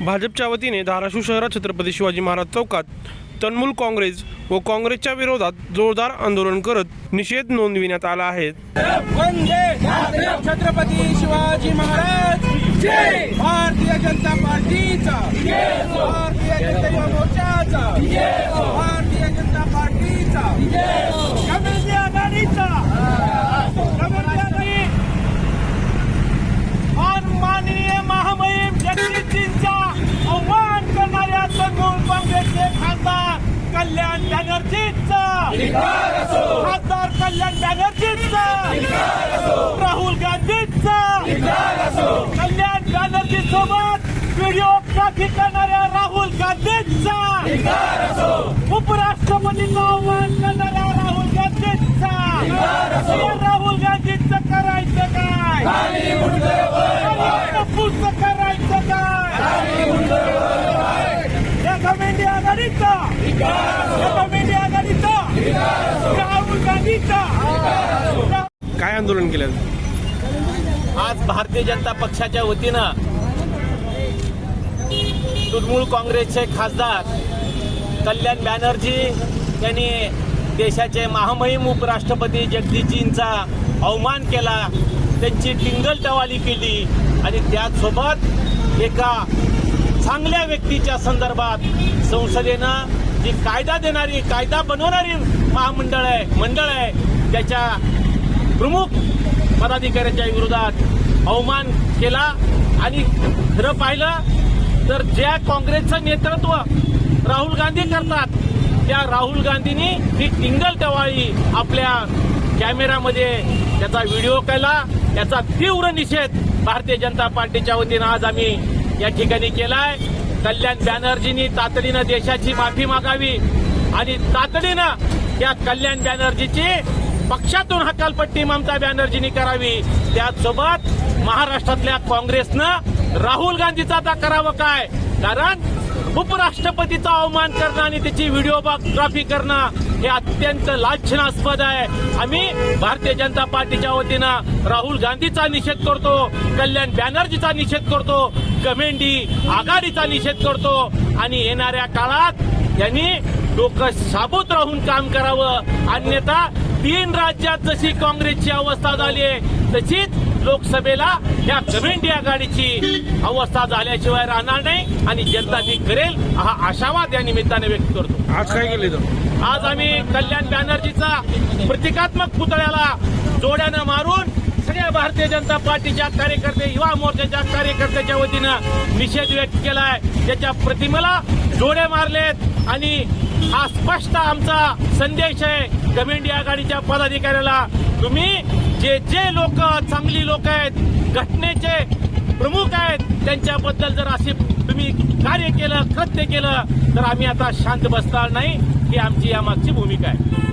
भाजपच्या वतीने धाराशिव शहरात छत्रपती शिवाजी महाराज चौकात तृणमूल काँग्रेस व काँग्रेसच्या विरोधात जोरदार आंदोलन करत निषेध नोंदविण्यात आला आहे. छत्रपती शिवाजी महाराज भारतीय जनता पार्टीचा भारतीय जनता मोर्चाचा भारतीय जनता पार्टीचा कम्युनिस्ट आघाडीचा कम्युनिस्ट आघाडी मान माननीय महामहिम जगदीशजींचा आव्हान करणाऱ्या तृणमूल काँग्रेसचे खासदार कल्याण बॅनर्जींचा खासदार कल्याण बॅनर्जींचा. राहुल गांधींचा. कल्याण बॅनर्जी सोबत व्हिडिओग्राफी करणाऱ्या राहुल गांधींचा. उपराष्ट्रपतींचं आव्हान करणाऱ्या राहुल गांधींचा. राहुल गांधींचं करायचं काय? टप्पूचं करायचं काय? या कमेंडी आघाडीचा राहुल गांधीचा काय आंदोलन केलं? आज भारतीय जनता पक्षाच्या वतीनं तृणमूल काँग्रेसचे खासदार कल्याण बॅनर्जी यांनी देशाचे महामहिम उपराष्ट्रपती जगदीशजींचा अवमान केला. त्यांची टिंगलटवाली केली. आणि त्याचसोबत एका चांगल्या व्यक्तीच्या संदर्भात संसदेनं जी कायदा देणारी कायदा बनवणारी महामंडळ आहे मंडळ आहे त्याच्या प्रमुख पदाधिकाऱ्याच्या विरोधात अवमान केला आणि खरं पाहिलं तर ज्या काँग्रेसचं नेतृत्व राहुल गांधी करतात त्या राहुल गांधींनी ही टिंगल टवाळी आपल्या कॅमेरामध्ये त्याचा व्हिडिओ केला. त्याचा तीव्र निषेध भारतीय जनता पार्टीच्या वतीनं आज आम्ही या ठिकाणी केलाय. कल्याण बॅनर्जींनी तातडीनं देशाची माफी मागावी आणि तातडीनं त्या कल्याण बॅनर्जीची पक्षातून हकालपट्टी ममता बॅनर्जींनी करावी. त्यासोबत महाराष्ट्रातल्या काँग्रेसनं राहुल गांधीचा आता करावं काय? कारण उपराष्ट्रपतीचा अवमान करणं आणि त्याची व्हिडिओग्राफी करणं हे अत्यंत लाछनास्पद आहे. आम्ही भारतीय जनता पार्टीच्या वतीनं राहुल गांधीचा निषेध करतो कल्याण बॅनर्जीचा निषेध करतो कमेंडी आघाडीचा निषेध करतो आणि येणाऱ्या काळात यांनी लोक साबूत राहून काम करावं. अन्यथा तीन राज्यात जशी काँग्रेसची अवस्था झाली आहे तशीच लोकसभेला या कमेंटी आघाडीची अवस्था झाल्याशिवाय राहणार नाही आणि जनता ती करेल हा आशावाद या निमित्ताने व्यक्त करतो. आज काय केलं आज आम्ही कल्याण बॅनर्जीचा प्रतिकात्मक पुतळ्याला जोड्यानं मारून सगळ्या भारतीय जनता पार्टीच्या कार्यकर्ते युवा मोर्चाच्या कार्यकर्त्याच्या वतीनं निषेध व्यक्त केलाय. त्याच्या प्रतिमेला जोडे मारलेत. आणि हा स्पष्ट आमचा संदेश आहे कमेंडी आघाडीच्या पदाधिकाऱ्याला. तुम्ही जे जे लोक चांगली लोक आहेत घटनेचे प्रमुख आहेत त्यांच्याबद्दल जर असे तुम्ही कार्य केलं कृत्य केलं तर आम्ही आता शांत बसणार नाही. ही आमची यामागची भूमिका आहे.